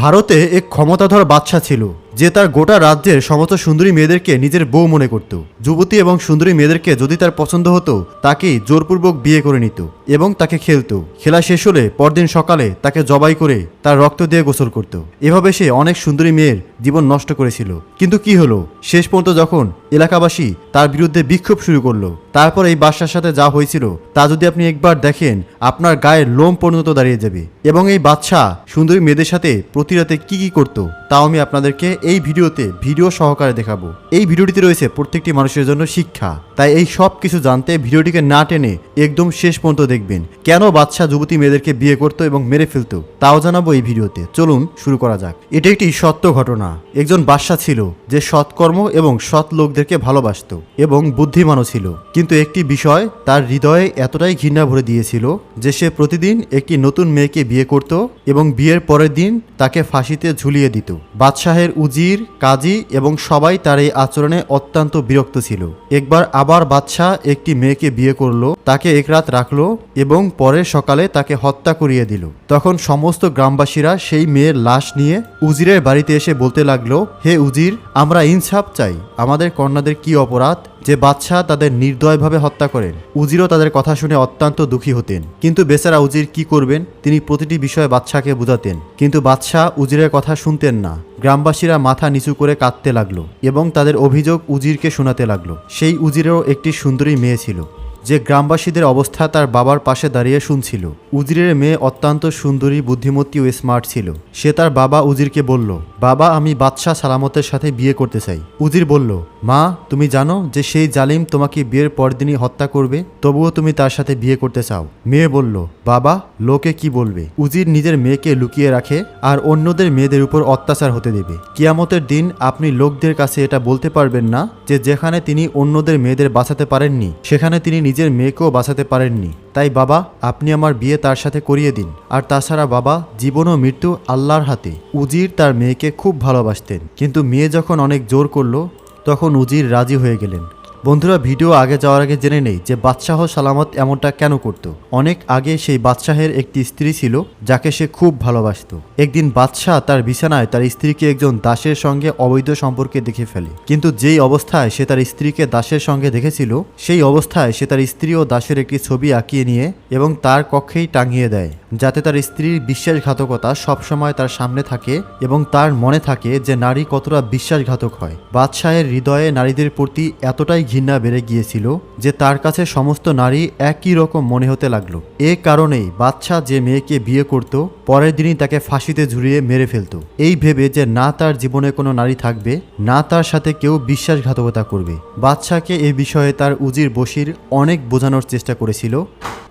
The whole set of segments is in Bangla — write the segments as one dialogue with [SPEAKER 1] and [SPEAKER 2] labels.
[SPEAKER 1] ভারতে এক ক্ষমতাধর বাদশা ছিল, যে তার গোটা রাজ্যের সমস্ত সুন্দরী মেয়েদেরকে নিজের বউ মনে করত। যুবতী এবং সুন্দরী মেয়েদেরকে যদি তার পছন্দ হতো তাকে জোরপূর্বক বিয়ে করে নিত এবং তাকে খেলত। খেলা শেষ হলে পরদিন সকালে তাকে জবাই করে তার রক্ত দিয়ে গোসল করত। এভাবে সে অনেক সুন্দরী মেয়ের জীবন নষ্ট করেছিল। কিন্তু কি হলো? শেষ পর্যন্ত যখন এলাকাবাসী তার বিরুদ্ধে বিক্ষোভ শুরু করল। তারপর এই বাদশার সাথে যা হয়েছিল, তা যদি আপনি একবার দেখেন, আপনার গায়ের লোম পর্যন্ত দাঁড়িয়ে যাবে। এবং এই বাদশা সুন্দরী মেয়েদের সাথে প্রতি রাতে কি কি করত, তাও আমি আপনাদেরকে এই ভিডিওতে ভিডিও সহকারে দেখাবো। এই ভিডিওটিতে রয়েছে প্রত্যেকটি মানুষের জন্য শিক্ষা। তাই এই সব কিছু জানতে ভিডিওটিকে না টেনে একদম শেষ পর্যন্ত দেখবেন। কেন বাদশা যুবতী মেয়েদেরকে বিয়ে করতো এবং মেরে ফেলতো, তাও জানাব এই ভিডিওতে। চলুন শুরু করা যাক। এটা একটি সত্য ঘটনা। একজন বাদশা ছিল, যে সৎকর্ম এবং সৎ লোকদেরকে ভালোবাসতো এবং বুদ্ধিমানও ছিল। কিন্তু একটি বিষয় তার হৃদয়ে এতটাই ঘৃণা ভরে দিয়েছিল যে সে প্রতিদিন একটি নতুন মেয়েকে বিয়ে করত এবং বিয়ের পরের দিন তাকে ফাঁসিতে ঝুলিয়ে দিত। বাদশাহের উজির, কাজী এবং সবাই তার এই আচরণে অত্যন্ত বিরক্ত ছিল। একবার আবার বাদশাহ একটি মেয়েকে বিয়ে করল, তাকে এক রাত রাখল এবং পরের সকালে তাকে হত্যা করিয়ে দিল। তখন সমস্ত গ্রামবাসীরা সেই মেয়ের লাশ নিয়ে উজিরের বাড়িতে এসে বলতে লাগল, হে উজির, আমরা ইনসাফ চাই। আমাদের কন্যাদের কি অপরাধ? যে বাদশাহ তাদের নির্দয়ভাবে হত্যা করেন। উজিরও তাদের কথা শুনে অত্যন্ত দুঃখী হতেন। কিন্তু বেচারা উজির কি করবেন? তিনি প্রতিটি বিষয়ে বাদশাহকে বোঝাতেন। কিন্তু বাদশাহ উজিরের কথা শুনতেন না। গ্রামবাসীরা মাথা নিচু করে কাঁদতে লাগল এবং তাদের অভিযোগ উজিরকে শোনাতে লাগল। সেই উজিরেরও একটি সুন্দরী মেয়ে ছিল। যে গ্রামবাসীদের অবস্থা তার বাবার পাশে দাঁড়িয়ে শুনছিল। উজিরের মেয়ে অত্যন্ত সুন্দরী, বুদ্ধিমতী ও স্মার্ট ছিল। সে তার বাবা উজিরকে বলল, বাবা, আমি বাদশাহ সালামতের সাথে বিয়ে করতে চাই। উজির বলল, মা, তুমি জানো যে সেই জালিম তোমাকে বিয়ের পরদিনই হত্যা করবে, তবুও তুমি তার সাথে বিয়ে করতে চাও। মেয়ে বলল, বাবা, লোকে কি বলবে? উজির নিজের মেয়েকে লুকিয়ে রাখে আর অন্যদের মেয়েদের উপর অত্যাচার হতে দেবে। কিয়ামতের দিন আপনি লোকদের কাছে এটা বলতে পারবেন না যে যেখানে তিনি অন্যদের মেয়েদের বাঁচাতে পারেননি, সেখানে তিনি নিজের মেয়েকেও বাঁচাতে পারেননি। তাই বাবা, আপনি আমার বিয়ে তার সাথে করিয়ে দিন। আর তাছাড়া বাবা, জীবন ও মৃত্যু আল্লাহর হাতে। উজির তার মেয়েকে খুব ভালোবাসতেন। কিন্তু মেয়ে যখন অনেক জোর করল, তখন উজির রাজি হয়ে গেলেন। বন্ধুরা, ভিডিও আগে যাওয়ার আগে জেনে নেই যে বাদশাহ সালামত এমনটা কেন করত। অনেক আগে সেই বাদশাহের একটি স্ত্রী ছিল, যাকে সে খুব ভালোবাসতো। একদিন বাদশাহ তার বিছানায় তার স্ত্রীকে একজন দাসের সঙ্গে অবৈধ সম্পর্কে দেখে ফেলে। কিন্তু যেই অবস্থায় সে তার স্ত্রীকে দাসের সঙ্গে দেখেছিল, সেই অবস্থায় সে তার স্ত্রী ও দাসের একটি ছবি আঁকিয়ে নিয়ে এবং তার কক্ষেই টাঙিয়ে দেয়, যাতে তার স্ত্রীর বিশ্বাসঘাতকতা সবসময় তার সামনে থাকে এবং তার মনে থাকে যে নারী কতটা বিশ্বাসঘাতক হয়। বাদশাহের হৃদয়ে নারীদের প্রতি এতটাই ঘৃণা বেড়ে গিয়েছিল যে তার কাছে সমস্ত নারী একই রকম মনে হতে লাগল। এ কারণেই বাদশাহ যে মেয়েকে বিয়ে করত, পরের দিনই তাকে ফাঁসিতে ঝুলিয়ে মেরে ফেলতো। এই ভেবে যে না তার জীবনে কোনো নারী থাকবে, না তার সাথে কেউ বিশ্বাসঘাতকতা করবে। বাদশাহকে এ বিষয়ে তার উজির বসির অনেক বোঝানোর চেষ্টা করেছিল,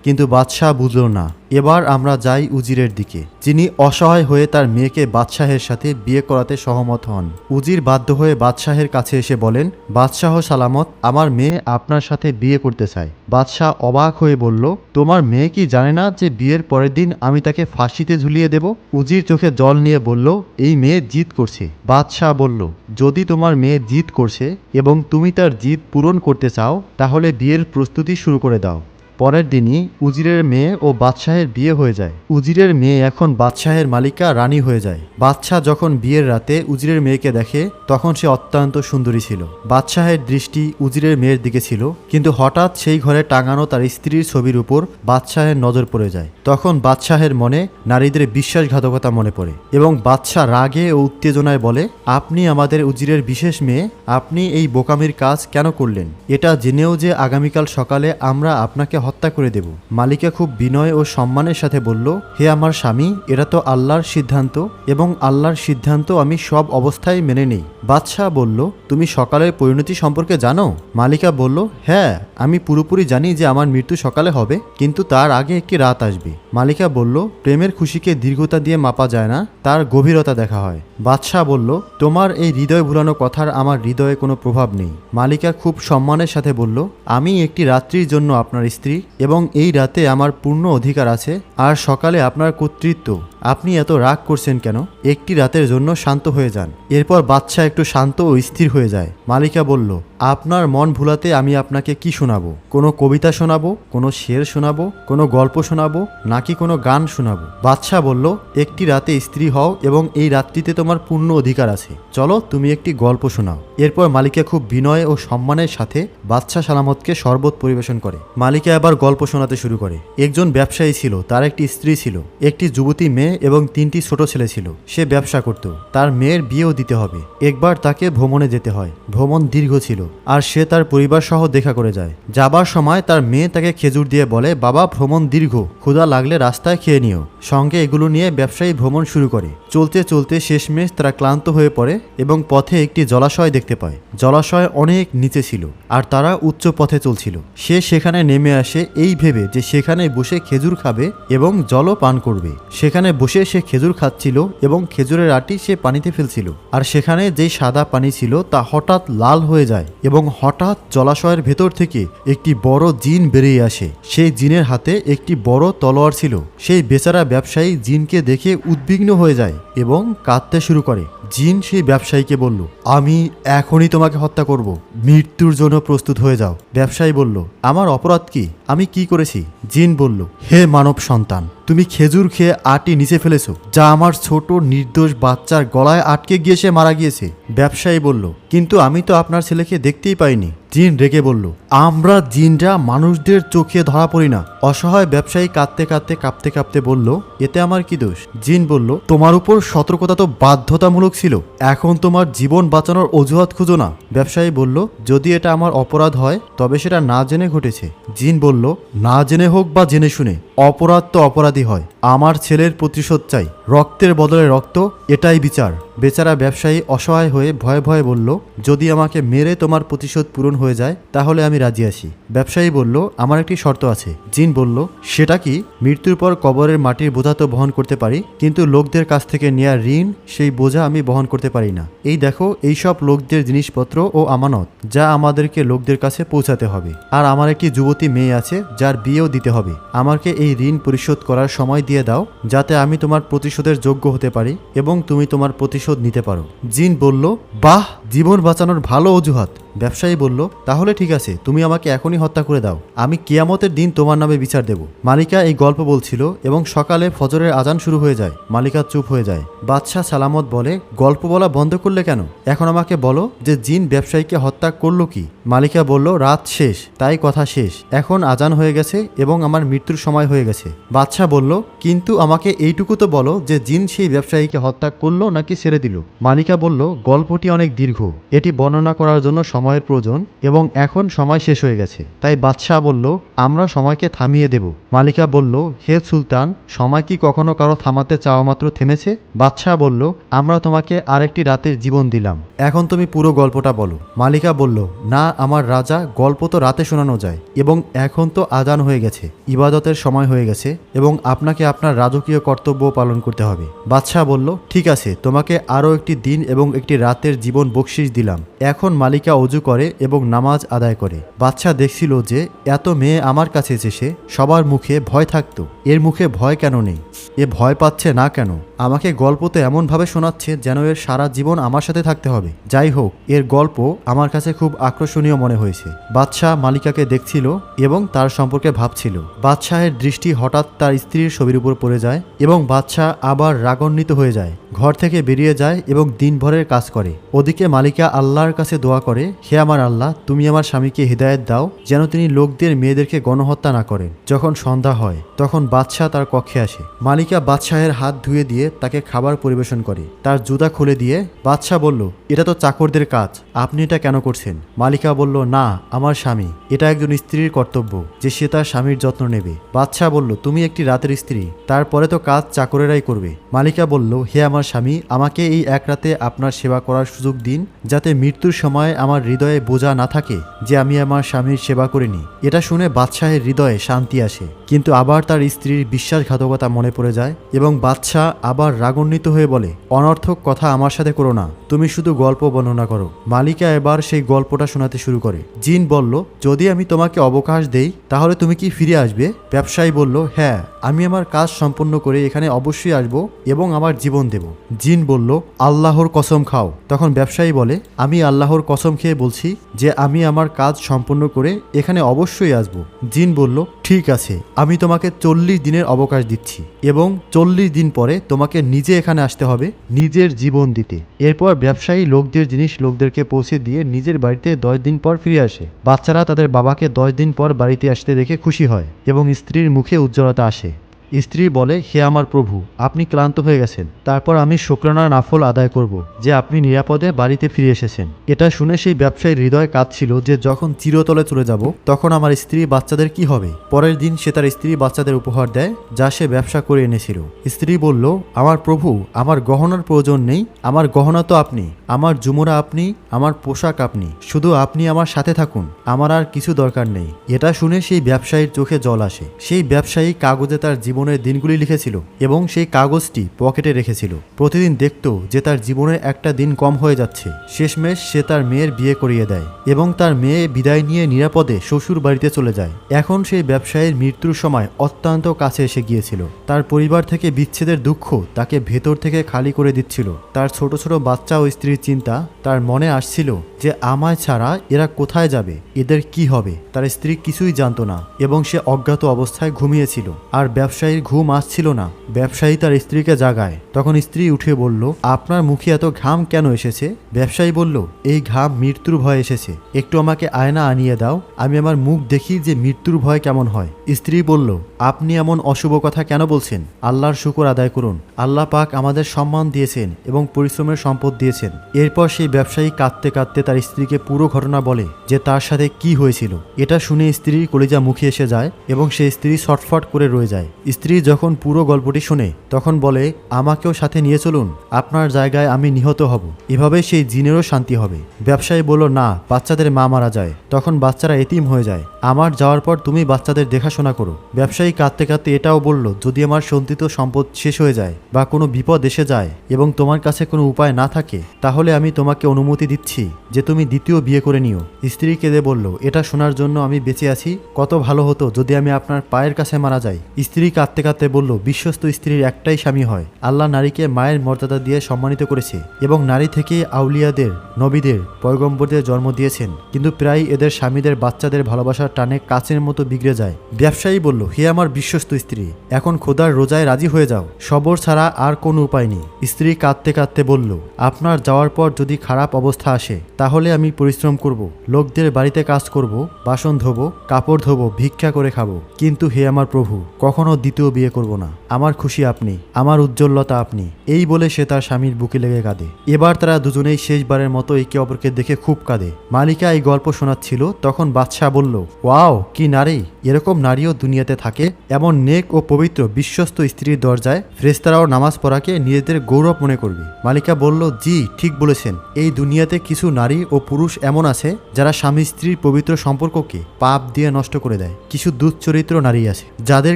[SPEAKER 1] কিন্তু বাদশাহ বুঝল না। এবার আমরা যাই উজিরের দিকে। যিনি অসহায় হয়ে তার মেয়েকে বাদশাহের সাথে বিয়ে করাতে সহমত হন। উজির বাধ্য হয়ে বাদশাহের কাছে এসে বলেন, বাদশাহ সালামত, আমার মেয়ে আপনার সাথে বিয়ে করতে চায়। বাদশাহ অবাক হয়ে বলল, তোমার মেয়ে কি জানে না যে বিয়ের পরের দিন আমি তাকে ফাঁসিতে ঝুলিয়ে দেব? উজির চোখে জল নিয়ে বলল, এই মেয়ে জিদ করছে। বাদশাহ বলল, যদি তোমার মেয়ে জিদ করছে এবং তুমি তার জিদ পূরণ করতে চাও, তাহলে বিয়ের প্রস্তুতি শুরু করে দাও। পরের দিনই উজিরের মেয়ে ও বাদশাহের বিয়ে হয়ে যায়। উজিরের মেয়ে এখন বাদশাহের মালিকা রানী হয়ে যায়। বাদশাহ যখন বিয়ের রাতে উজিরের মেয়েকে দেখে, তখন সে অত্যন্ত সুন্দরী ছিল। বাদশাহের দৃষ্টি উজিরের মেয়ের দিকে ছিল, কিন্তু হঠাৎ সেই ঘরে টাঙানো তার স্ত্রীর ছবির উপর বাদশাহের নজর পড়ে যায়। তখন বাদশাহের মনে নারীদের বিশ্বাসঘাতকতা মনে পড়ে এবং বাদশাহ রাগে ও উত্তেজনায় বলে, আপনি আমাদের উজিরের বিশেষ মেয়ে, আপনি এই বোকামির কাজ কেন করলেন? এটা জেনেও যে আগামীকাল সকালে আমরা আপনাকে হত্যা করে দেব। মালিকা খুব বিনয় ও সম্মানের সাথে বলল, হে আমার স্বামী এটা তো আল্লাহর সিদ্ধান্ত এবং আল্লাহর সিদ্ধান্ত আমি সব অবস্থায় মেনে নেই। বাদশাহ বলল, তুমি সকালের পরিণতি সম্পর্কে জানো? মালিকা বলল হ্যাঁ আমি পুরোপুরি জানি যে আমার মৃত্যু সকালে হবে, কিন্তু তার আগে একটি রাত আসবে। মালিকা বলল, প্রেমের খুশিকে দীর্ঘতা দিয়ে মাপা যায় না, তার গভীরতা দেখা হয়। বাদশাহ বলল, তোমার এই হৃদয় ভুলানো কথার আমার হৃদয়ে কোনো প্রভাব নেই। মালিকা খুব সম্মানের সাথে বলল, আমি একটি রাত্রির জন্য আপনার স্ত্রী এবং এই রাতে আমার পূর্ণ অধিকার আছে, আর সকালে আপনার কর্তৃত্ব। আপনি এত রাগ করছেন কেন? একটি রাতের জন্য শান্ত হয়ে যান। এরপর বাচ্চা একটু শান্ত ও স্থির হয়ে যায়। মালিকা বলল আপনার মন ভুলাতে আমি আপনাকে কি শোনাবো? কোনো কবিতা শোনাবো? কোনো শের শোনাবো? কোনো গল্প শোনাবো? নাকি কোনো গান শোনাবো? বাদশাহ বলল, একটি রাতে স্ত্রী হও এবং এই রাত্রিতে তোমার পূর্ণ অধিকার আছে। চলো, তুমি একটি গল্প শোনাও। এরপর মালিকা খুব বিনয় ও সম্মানের সাথে বাদশাহ সালামতকে শরবত পরিবেশন করে। মালিকা আবার গল্প শোনাতে শুরু করে। একজন ব্যবসায়ী ছিল, তার একটি স্ত্রী ছিল। একটি যুবতী মেয়ে এবং তিনটি ছোট ছেলে ছিল। সে ব্যবসা করত। তার মেয়ের বিয়েও দিতে হবে। একবার তাকে ভ্রমণে যেতে হয়। ভ্রমণ দীর্ঘ ছিল। আর সে তার পরিবার সহ দেখা করে যায়। যাবার সময় তার মেয়ে তাকে খেজুর দিয়ে বলে, বাবা, ভ্রমণ দীর্ঘ, ক্ষুধা লাগলে রাস্তায় খেয়ে নিও। সঙ্গে এগুলো নিয়ে ব্যবসায়ী ভ্রমণ শুরু করে। চলতে চলতে শেষমেশ তারা ক্লান্ত হয়ে পড়ে এবং পথে একটি জলাশয় দেখতে পায়। জলাশয় অনেক নিচে ছিল আর তারা উচ্চ পথে চলছিল। সে সেখানে নেমে আসে এই ভেবে যে সেখানে বসে খেজুর খাবে এবং জলও পান করবে। সেখানে বসে সে খেজুর খাচ্ছিল এবং খেজুরের আটি সে পানিতে ফেলছিল। আর সেখানে যেই সাদা পানি ছিল তা হঠাৎ লাল হয়ে যায়। এবং হঠাৎ জলাশয়ের ভেতর থেকে একটি বড় জিন বেরিয়ে আসে। সেই জিনের হাতে একটি বড় তলোয়ার ছিল। সেই বেচারা ব্যবসায়ী জিনকে দেখে উদ্বিগ্ন হয়ে যায় এবং কাঁদতে শুরু করে। জিন সেই ব্যবসায়ীকে বলল, আমি এখনই তোমাকে হত্যা করব। মৃত্যুর জন্য প্রস্তুত হয়ে যাও। ব্যবসায়ী বলল, আমার অপরাধ কি? আমি কি করেছি? জিন বলল, হে মানব সন্তান, তুমি খেজুর খেয়ে আটি নিচে ফেলেছো, যা আমার ছোট নির্দোষ বাচ্চার গলায় আটকে গিয়ে সে মারা গিয়েছে। ব্যবসায়ী বলল, কিন্তু আমি তো আপনার ছেলেকে দেখতেই পাইনি। জিন রেগে বলল, আমরা জিনরা মানুষদের চোখে ধরা পড়ি না। অসহায় ব্যবসায়ী কাঁদতে কাঁদতে কাঁপতে কাঁপতে বলল, এতে আমার কি দোষ? জিন বলল, তোমার উপর সতর্কতা তো বাধ্যতামূলক ছিল। এখন তোমার জীবন বাঁচানোর অজুহাত খুঁজো না। ব্যবসায়ী বলল, যদি এটা আমার অপরাধ হয়, তবে সেটা না জেনে ঘটেছে। জিন বলল, না জেনে হোক বা জেনে শুনে, অপরাধ তো অপরাধী হয়। আমার ছেলের প্রতিশোধ চাই। রক্তের বদলে রক্ত, এটাই বিচার। বেচারা ব্যবসায়ী অসহায় হয়ে ভয়ে ভয়ে বলল, যদি আমাকে মেরে তোমার প্রতিশোধ পূরণ হয়ে যায়, তাহলে আমি রাজি আছি। ব্যবসায়ী বলল, আমার একটি শর্ত আছে। জিন বলল, সেটা কি? মৃত্যুর পর কবরের মাটির বোঝা তো বহন করতে পারি, কিন্তু লোকদের কাছ থেকে নেওয়া ঋণ, সেই বোঝা আমি বহন করতে পারি না। এই দেখো, এই সব লোকদের জিনিসপত্র ও আমানত, যা আমাদেরকে লোকদের কাছে পৌঁছাতে হবে। আর আমার একটি যুবতী মেয়ে আছে, যার বিয়েও দিতে হবে। আমাকে এই ঋণ পরিশোধ করার সময় দিয়ে দাও, যাতে আমি তোমার প্রতিশোধের যোগ্য হতে পারি এবং তুমি তোমার প্রতিশোধ নিতে পারো। জিন বলল, বাহ! জীবন বাঁচানোর ভালো অজুহাত। ব্যবসায়ী বলল, তাহলে ঠিক আছে, তুমি আমাকে এখনই হত্যা করে দাও। আমি কিয়ামতের দিন তোমার নামে বিচার দেব। মালিকা এই গল্প বলছিল এবং সকালে ফজরের আজান শুরু হয়ে যায়। মালিকা চুপ হয়ে যায়। বাদশাহ সালামত বলে, গল্প বলা বন্ধ করলে কেন? এখন আমাকে বলো যে জিন ব্যবসায়ীকে হত্যা করল কি? মালিকা বলল, রাত শেষ, তাই কথা শেষ। এখন আজান হয়ে গেছে এবং আমার মৃত্যুর সময় হয়ে গেছে। বাদশাহ বলল, কিন্তু আমাকে এইটুকু তো বলো যে জিন সেই ব্যবসায়ীকে হত্যা করল নাকি ছেড়ে দিল? মালিকা বলল, গল্পটি অনেক দীর্ঘ। এটি বর্ণনা করার জন্য সময়ের প্রয়োজন এবং এখন সময় শেষ হয়ে গেছে। তাই বাদশাহ বলল, আমরা সময়কে থামিয়ে দেব। মালিকা বলল, হে সুলতান, সময় কি কখনো কারও থামাতে চাওয়া মাত্র থেমেছে? বাদশাহ বলল, আমরা তোমাকে আরেকটি রাতের জীবন দিলাম। এখন তুমি পুরো গল্পটা বলো। মালিকা বলল, না, আমার রাজা, গল্প তো রাতে শোনানো যায় এবং এখন তো আজান হয়ে গেছে, ইবাদতের সময় হয়ে গেছে এবং আপনাকে আপনার রাজকীয় কর্তব্য পালন করতে হবে। বাদশাহ বলল, ঠিক আছে, তোমাকে আরও একটি দিন এবং একটি রাতের জীবন বকশিস দিলাম। এখন মালিকা অজু করে এবং নামাজ আদায় করে। বাদশাহ দেখছিল যে এত মেয়ে আমার কাছে এসেছে সবার মুখে ভয় থাকতো। এর মুখে ভয় কেন নেই? এ ভয় পাচ্ছে না কেন? আমাকে গল্প তো এমনভাবে শোনাচ্ছে যেন এর সারা জীবন আমার সাথে থাকতে হবে। যাই হোক, এর গল্প আমার কাছে খুব আকর্ষণীয় মনে হয়েছে। বাদশাহ মালিকাকে দেখছিল এবং তার সম্পর্কে ভাবছিল। বাদশাহের দৃষ্টি হঠাৎ তার স্ত্রীর ছবির উপর পড়ে যায় এবং বাদশাহ আবার রাগান্বিত হয়ে যায়। ঘর থেকে বেরিয়ে যায় এবং দিনভরের কাজ করে। ওদিকে মালিকা আল্লাহর কাছে দোয়া করে, হে আমার আল্লাহ, তুমি আমার স্বামীকে হৃদায়ত দাও, যেন তিনি লোকদের মেয়েদেরকে গণহত্যা না করেন। যখন সন্ধ্যা হয়, তখন বাদশাহ তার কক্ষে আসে। মালিকা বাদশাহের হাত ধুয়ে দিয়ে তাকে খাবার পরিবেশন করে। তার জুতা খুলে দিয়ে বাদশাহ বলল, এটা তো চাকরদের কাজ, আপনি এটা কেন করছেন? মালিকা বলল, না, আমার স্বামী, এটা একজন স্ত্রীর কর্তব্য, যে সে তার স্বামীর যত্ন নেবে। বাদশাহ বলল, তুমি একটি রাতের স্ত্রী, তারপরে তো কাজ চাকরেরাই করবে। মালিকা বলল, হে আমার স্বামী, আমাকে এই এক রাতে আপনার সেবা করার সুযোগ দিন যাতে মৃত্যুর সময় আমার হৃদয়ে বোঝা না থাকে যে আমি আমার স্বামীর সেবা করিনি। এটা শুনে বাদশাহের হৃদয়ে শান্তি আসে। কিন্তু আবার তার স্ত্রীর বিশ্বাসঘাতকতা মনে পড়ে যায় এবং বাদশাহ আবার রাগান্বিত হয়ে বলে, অনর্থক কথা আমার সাথে করো না। তুমি শুধু গল্প বর্ণনা করো। মালিকা এবার সেই গল্পটা শোনাতে শুরু করে। জিন বলল, যদি আমি তোমাকে অবকাশ দেই, তাহলে তুমি কি ফিরে আসবে? ব্যবসায়ী বলল হ্যাঁ আমি আমার কাজ সম্পন্ন করে এখানে অবশ্যই আসব এবং আমার জীবন দেব। জিন বলল, আল্লাহর কসম খাও। তখন ব্যবসায়ী বলে, আমি আল্লাহর কসম খেয়ে বলছি যে আমি আমার কাজ সম্পন্ন করে এখানে অবশ্যই আসব। জিন বলল, ঠিক আছে, আমি তোমাকে চল্লিশ দিনের অবকাশ দিচ্ছি এবং চল্লিশ দিন পরে তোমাকে নিজে এখানে আসতে হবে নিজের জীবন দিতে। এরপর ব্যবসায়ী লোকদের জিনিস লোকদেরকে পৌঁছে দিয়ে নিজের বাড়িতে দশ দিন পর ফিরে আসে। বাচ্চারা তাদের বাবাকে দশ দিন পর বাড়িতে আসতে দেখে খুশি হয় এবং স্ত্রীর মুখে উজ্জ্বলতা আসে। স্ত্রী বলে, হে আমার প্রভু, আপনি ক্লান্ত হয়ে গেছেন। তারপর আমি শুক্রানা নাফল আদায় করব, যে আপনি নিরাপদে বাড়িতে ফিরে এসেছেন। এটা শুনে সেই ব্যবসায়ীর হৃদয় কাঁদছিল যে যখন চিরতলে চলে যাব, তখন আমার স্ত্রী বাচ্চাদের কি হবে? পরের দিন সে তার স্ত্রী বাচ্চাদের উপহার দেয়, যা সে ব্যবসা করে এনেছিল। স্ত্রী বলল, আমার প্রভু, আমার গহনার প্রয়োজন নেই, আমার গহনা তো আপনি, আমার জুমরা আপনি, আমার পোশাক আপনি, শুধু আপনি আমার সাথে থাকুন, আমার আর কিছু দরকার নেই। এটা শুনে সেই ব্যবসায়ীর চোখে জল আসে। সেই ব্যবসায়ী কাগজে তার জীবনের দিনগুলি লিখেছিল এবং সেই কাগজটি পকেটে রেখেছিল। প্রতিদিন দেখত যে তার জীবনের একটা দিন কম হয়ে যাচ্ছে। শেষমেশ সে তার মেয়ের বিয়ে করিয়ে দেয় এবং তার মেয়ে বিদায় নিয়ে নিরাপদে শ্বশুর বাড়িতে চলে যায়। এখন সেই ব্যবসায়ীর মৃত্যুর সময় অত্যন্ত কাছে এসে গিয়েছিল। তার পরিবার থেকে বিচ্ছেদের দুঃখ তাকে ভেতর থেকে খালি করে দিচ্ছিল। তার ছোট ছোট বাচ্চা ও স্ত্রীর চিন্তা তার মনে আসছিল যে আমায় ছাড়া এরা কোথায় যাবে? এদের কি হবে? তার স্ত্রী কিছুই জানতো না এবং সে অজ্ঞাত অবস্থায় ঘুমিয়েছিল। আর ব্যবসায়ীর ঘুম আসছিল না। ব্যবসায়ী তার স্ত্রীকে জাগায়। তখন স্ত্রী উঠে বলল, আপনার মুখে এত ঘাম কেন এসেছে? ব্যবসায়ী বলল, এই ঘাম মৃত্যুর ভয় এসেছে। একটু আমাকে আয়না আনিয়ে দাও, আমি আমার মুখ দেখি যে মৃত্যুর ভয় কেমন হয়। স্ত্রী বলল, আপনি এমন অশুভ কথা কেন বলছেন? আল্লাহর শুকর আদায় করুন। আল্লাহ পাক আমাদের সম্মান দিয়েছেন এবং পরিশ্রমের সম্পদ দিয়েছেন। এরপর সেই ব্যবসায়ী কাঁদতে কাঁদতে তার স্ত্রীকে পুরো ঘটনা বলে যে তার সাথে কি হয়েছিল। এটা শুনে স্ত্রীর কলিজা মুখে এসে যায় এবং সেই স্ত্রী ছটফট করে রয়ে যায়। স্ত্রী যখন পুরো গল্পটি শোনে, তখন বলে, আমাকেও সাথে নিয়ে চলুন, আপনার জায়গায় আমি নিহত হব। এভাবে সেই জিনেরও শান্তি হবে। ব্যবসায়ী বলল, না, বাচ্চাদের মা মারা যায়। তখন বাচ্চারা এতিম হয়ে যায়। আমার যাওয়ার পর তুমি বাচ্চাদের দেখাশোনা করো। ব্যবসায়ী কাঁদতে কাঁদতে এটাও বলল, যদি আমার সন্তিত সম্পদ শেষ হয়ে যায় বা কোনো বিপদ এসে যায় এবং তোমার কাছে কোনো উপায় না থাকে, তাহলে আমি তোমাকে অনুমতি দিচ্ছি যে তুমি দ্বিতীয় বিয়ে করে নিও। স্ত্রী কেঁদে বলল, এটা শোনার জন্য আমি বেঁচে আছি? কত ভালো হতো যদি আমি আপনার পায়ের কাছে মারা যাই। স্ত্রী কাঁদতে কাঁদতে বলল, বিশ্বস্ত স্ত্রীর একটাই স্বামী হয়। আল্লাহ নারীকে মায়ের মর্যাদা দিয়ে সম্মানিত করেছে এবং নারী থেকে আউলিয়াদের, নবীদের, পয়গম্বরদের জন্ম দিয়েছেন। কিন্তু প্রায় এদের স্বামীদের বাচ্চাদের ভালোবাসার টানে কাচের মতো বিগড়ে যায়। ব্যবসায়ী বলল, হে আমার বিশ্বস্ত স্ত্রী, এখন খোদার রোজায় রাজি হয়ে যাও। সবর ছাড়া আর কোনো উপায় নেই। স্ত্রী কাঁদতে কাঁদতে বলল, আপনার যাওয়ার পর যদি খারাপ অবস্থা আসে, তাহলে আমি পরিশ্রম করব। লোকদের বাড়িতে কাজ করব, বাসন ধোবো, কাপড় ধোবো, ভিক্ষা করে খাব। কিন্তু হে আমার প্রভু, কখনো দ্বিতীয় বিয়ে করব না। আমার খুশি আপনি, আমার উজ্জ্বলতা আপনি। এই বলে সে তার স্বামীর বুকে লেগে কাঁদে। এবার তারা দুজনেই শেষবারের মতো একে অপরকে দেখে খুব কাঁদে। মালিকা এই গল্প শোনাচ্ছিল, তখন বাদশাহ বলল, ওয়াও, কি নারী! এরকম নারীও দুনিয়াতে থাকে। এমন নেক ও পবিত্র বিশ্বস্ত স্ত্রীর দরজায় ফ্রেস্তারাও নামাজ পড়াকে নিজেদের গৌরব মনে করবে। মালিকা বলল, জি, ঠিক বলেছেন। এই দুনিয়াতে কিছু নারী ও পুরুষ এমন আছে, যারা স্বামী স্ত্রীর পবিত্র সম্পর্ককে পাপ দিয়ে নষ্ট করে দেয়। কিছু দুশ্চরিত্র নারী আছে, যাদের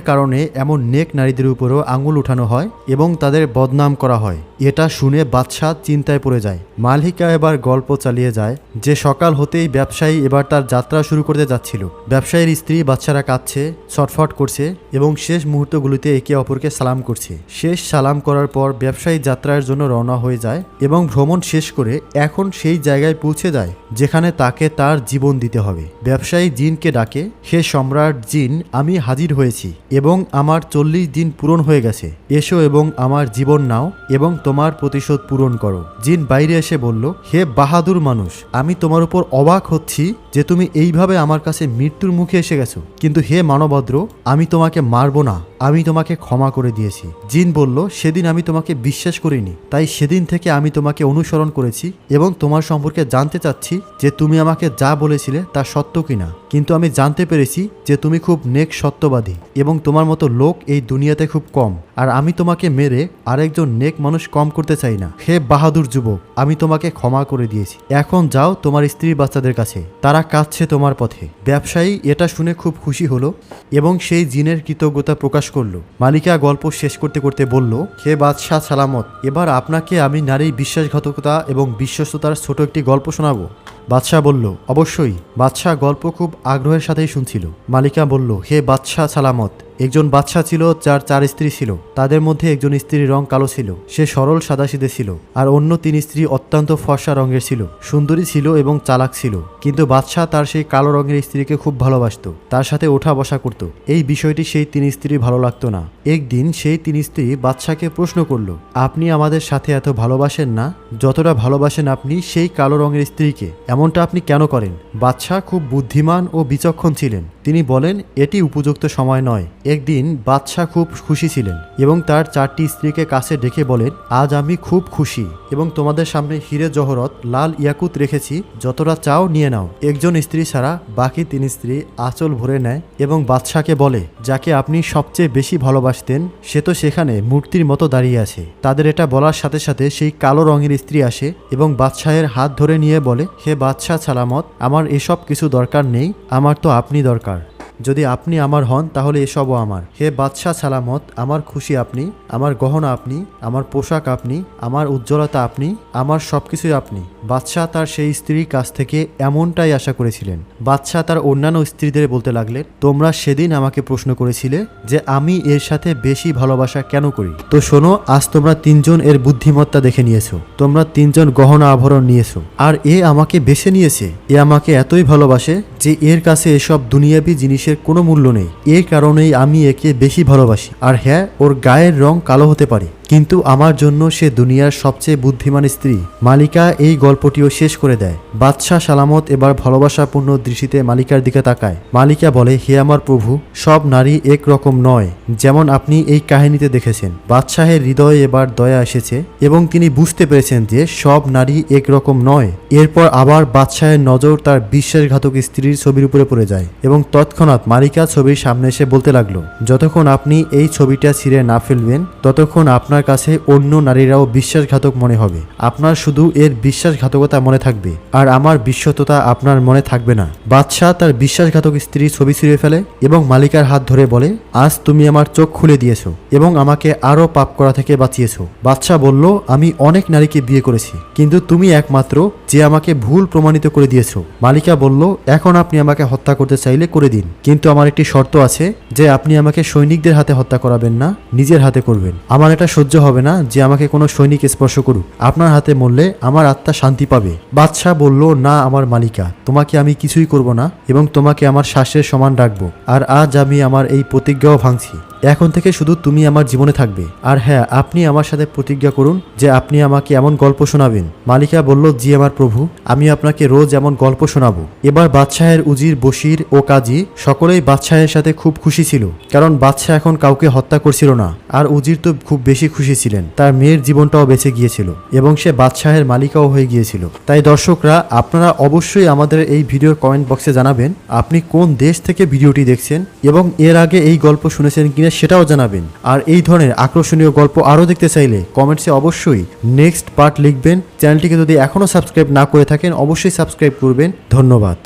[SPEAKER 1] কারণে এমন নেক নারীদের উপরও আঙুল উঠানো হয় এবং তাদের বদনাম করা হয়। এটা শুনে বাদশাহ চিন্তায় পড়ে যায়। মালিকা এবার গল্প চালিয়ে যায় যে সকাল হতেই ব্যবসায়ী এবার তার যাত্রা শুরু করতে যাচ্ছিল। ব্যবসায়ীর স্ত্রী বাচ্চারা কাঁদছে, ছটফট করছে এবং শেষ মুহূর্তগুলিতে একে অপরকে সালাম করছে। শেষ সালাম করার পর ব্যবসায়ী যাত্রার জন্য রওনা হয়ে যায় এবং ভ্রমণ শেষ করে এখন সেই জায়গায় পৌঁছে যায় যেখানে তাকে তার জীবন দিতে হবে। ব্যবসায়ী জিনকে ডাকে, হে সম্রাট জিন, আমি হাজির হয়েছি এবং আমার চল্লিশ দিন পূরণ হয়ে গেছে। এসো এবং আমার জীবন নাও এবং তোমার প্রতিশোধ পূরণ করো। জিন বাইরে এসে বলল, হে বাহাদুর মানুষ, আমি তোমার উপর অবাক হচ্ছি যে তুমি এইভাবে আমার কাছে মৃত্যুর মুখে এসে গেছো। কিন্তু হে মানবদ্র, আমি তোমাকে মারবো না, আমি তোমাকে ক্ষমা করে দিয়েছি। জিন বলল, সেদিন আমি তোমাকে বিশ্বাস করিনি, তাই সেদিন থেকে আমি তোমাকে অনুসরণ করেছি এবং তোমার সম্পর্কে জানতে চাচ্ছি যে তুমি আমাকে যা বলেছিলে তা সত্য কিনা। কিন্তু আমি জানতে পেরেছি যে তুমি খুব নেক সত্যবাদী এবং তোমার মতো লোক এই দুনিয়াতে খুব কম। আর আমি তোমাকে মেরে আরেকজন নেক মানুষ কম করতে চাই না। হে বাহাদুর যুবক, আমি তোমাকে ক্ষমা করে দিয়েছি। এখন যাও তোমার স্ত্রী বাচ্চাদের কাছে। তারা কাঁদছে তোমার পথে। ব্যবসায়ী এটা শুনে খুব খুশি হলো এবং সেই জিনের কৃতজ্ঞতা প্রকাশ করল। মালিকা গল্প শেষ করতে করতে বলল, হে বাদশাহ সালামত, এবার আপনাকে আমি নারী বিশ্বাসঘাতকতা এবং বিশ্বস্ততার ছোট একটি গল্প শোনাবো। বাদশাহ বলল, অবশ্যই। বাদশাহ গল্প খুব আগ্রহের সাথেই শুনছিল। মালিকা বলল, হে বাদশাহ সালামত, একজন বাদশাহ ছিল যার চার স্ত্রী ছিল। তাদের মধ্যে একজন স্ত্রীর রং কালো ছিল। সে সরল সাদাসিদে ছিল। আর অন্য তিন স্ত্রী অত্যন্ত ফর্সা রঙের ছিল। সুন্দরী ছিল এবং চালাক ছিল। কিন্তু বাদশাহ তার সেই কালো রঙের স্ত্রীকে খুব ভালোবাসতো। তার সাথে ওঠা বসা করত। এই বিষয়টি সেই তিন স্ত্রী ভালো লাগতো না। একদিন সেই তিন স্ত্রী বাদশাকে প্রশ্ন করল, আপনি আমাদের সাথে এত ভালোবাসেন না? যতটা ভালোবাসেন আপনি সেই কালো রঙের স্ত্রীকে? এমনটা আপনি কেন করেন? বাদশাহ খুব বুদ্ধিমান ও বিচক্ষণ ছিলেন। তিনি বলেন, এটি উপযুক্ত সময় নয়। একদিন বাদশাহ খুব খুশি ছিলেন এবং তার চারটি স্ত্রীকে কাছে ডেকে বলেন, আজ আমি খুব খুশি এবং তোমাদের সামনে হিরে জহরত, লাল ইয়াকুত রেখেছি, যতটা চাও নিয়ে নাও। একজন স্ত্রী ছাড়া বাকি তিন স্ত্রী আঁচল ভরে নেয় এবং বাদশাহকে বলে, যাকে আপনি সবচেয়ে বেশি ভালোবাসতেন, সে তো সেখানে মূর্তির মতো দাঁড়িয়ে আছে। তাদের এটা বলার সাথে সাথে সেই কালো রঙের স্ত্রী আসে এবং বাদশাহের হাত ধরে নিয়ে বলে, হে বাদশাহ সালামত আমার এসব কিছু দরকার নেই আমার তো আপনি দরকার। যদি আপনি আমার হন, তাহলে এসবও আমার। হে বাদশাহ সালামত, আমার খুশি আপনি, আমার গহনা আপনি, আমার পোশাক আপনি, আমার উজ্জ্বলতা আপনি, আমার সব কিছুই আপনি। বাদশাহ তার সেই স্ত্রীর কাছ থেকে এমনটাই আশা করেছিলেন। বাদশাহ তার অন্যান্য স্ত্রীদের বলতে লাগলেন, তোমরা সেদিন আমাকে প্রশ্ন করেছিলে যে আমি এর সাথে বেশি ভালোবাসা কেন করি? তো শোনো, আজ তোমরা তিনজন এর বুদ্ধিমত্তা দেখে নিয়েছো। তোমরা তিনজন গহনা আভরণ নিয়েছো। আর এ আমাকে বেছে নিয়েছে। এ আমাকে এতই ভালোবাসে যে এর কাছে এসব দুনিয়াবি জিনিসের কোনো মূল্য নেই। এ কারণেই আমি একে বেশি ভালোবাসি। আর হ্যাঁ ওর গায়ের রং কালো হতে পারে। কিন্তু আমার জন্য সে দুনিয়ার সবচেয়ে বুদ্ধিমান স্ত্রী। মালিকা এই গল্পটিও শেষ করে দেয়। বাদশাহ সালামত এবার ভালোবাসাপূর্ণ দৃষ্টিতে মালিকার দিকে তাকায়। মালিকা বলে, হে আমার প্রভু, সব নারী এক রকম নয়, যেমন আপনি এই কাহিনীতে দেখেছেন। বাদশাহের হৃদয়ে এবার দয়া এসেছে এবং তিনি বুঝতে পেরেছেন যে সব নারী এক রকম নয়। এরপর আবার বাদশাহের নজর তার বিশ্বাসঘাতক স্ত্রীর ছবির উপরে পড়ে যায় এবং তৎক্ষণাৎ মালিকা ছবির সামনে এসে বলতে লাগল, যতক্ষণ আপনি এই ছবিটা ছিঁড়ে না ফেলবেন, ততক্ষণ আপনার কাছে অন্য নারীরাও বিশ্বাসঘাতক মনে হবে। আপনার শুধু এর বিশ্বাসঘাতকতা মনে থাকবে, আর আমার বিশ্বততা আপনার মনে থাকবে না। বাদশাহ তার বিশ্বাসঘাতক স্ত্রী ছবি ছিঁড়ে ফেলে এবং মালিকার হাত ধরে বলে, আজ তুমি আমার চোখ খুলে দিয়েছ এবং আমাকে আরও পাপ করা থেকে বাঁচিয়েছো। বাদশাহ বলল, আমি অনেক নারীকে বিয়ে করেছি, কিন্তু তুমি একমাত্র যে আমাকে ভুল প্রমাণিত করে দিয়েছ। মালিকা বলল, এখন আপনি আমাকে হত্যা করতে চাইলে করে দিন, কিন্তু আমার একটি শর্ত আছে যে আপনি আমাকে সৈনিকদের হাতে হত্যা করাবেন না, নিজের হাতে করবেন। আমার এটা সহ্য হবে না যে আমাকে কোনো সৈনিক স্পর্শ করুক। আপনার হাতে মরলে আমার আত্মা শান্তি পাবে। বাদশাহ বলল, না, আমার মালিকা, তোমাকে আমি কিছুই করব না এবং তোমাকে আমার শ্বাসের সমান রাখব। আর আজ আমি আমার এই প্রতিজ্ঞাও ভাঙছি। এখন থেকে শুধু তুমি আমার জীবনে থাকবে। আর হ্যাঁ আপনি আমার সাথে প্রতিজ্ঞা করুন যে আপনি আমাকে এমন গল্প শোনাবেন। মালিকা বলল, জি আমার প্রভু, আমি আপনাকে রোজ এমন গল্প শোনাবো। এবার বাদশাহের উজির, বশির ও কাজী সকলেই বাদশাহের সাথে খুব খুশি ছিল, কারণ বাদশাহ এখন কাউকে হত্যা করছিল না। আর উজির তো খুব বেশি খুশি ছিলেন, তার মেয়ের জীবনটাও বেঁচে গিয়েছিল এবং সে বাদশাহের মালিকাও হয়ে গিয়েছিল। তাই দর্শকরা, আপনারা অবশ্যই আমাদের এই ভিডিওর কমেন্ট বক্সে জানাবেন, আপনি কোন দেশ থেকে ভিডিওটি দেখছেন এবং এর আগে এই গল্প শুনেছেন কিনা সেটাও জানাবেন। আর এই ধরনের আকর্ষণীয় গল্প আরও দেখতে চাইলে কমেন্টসে অবশ্যই নেক্সট পার্ট লিখবেন। চ্যানেলটিকে যদি এখনও সাবস্ক্রাইব না করে থাকেন, অবশ্যই সাবস্ক্রাইব করবেন। ধন্যবাদ।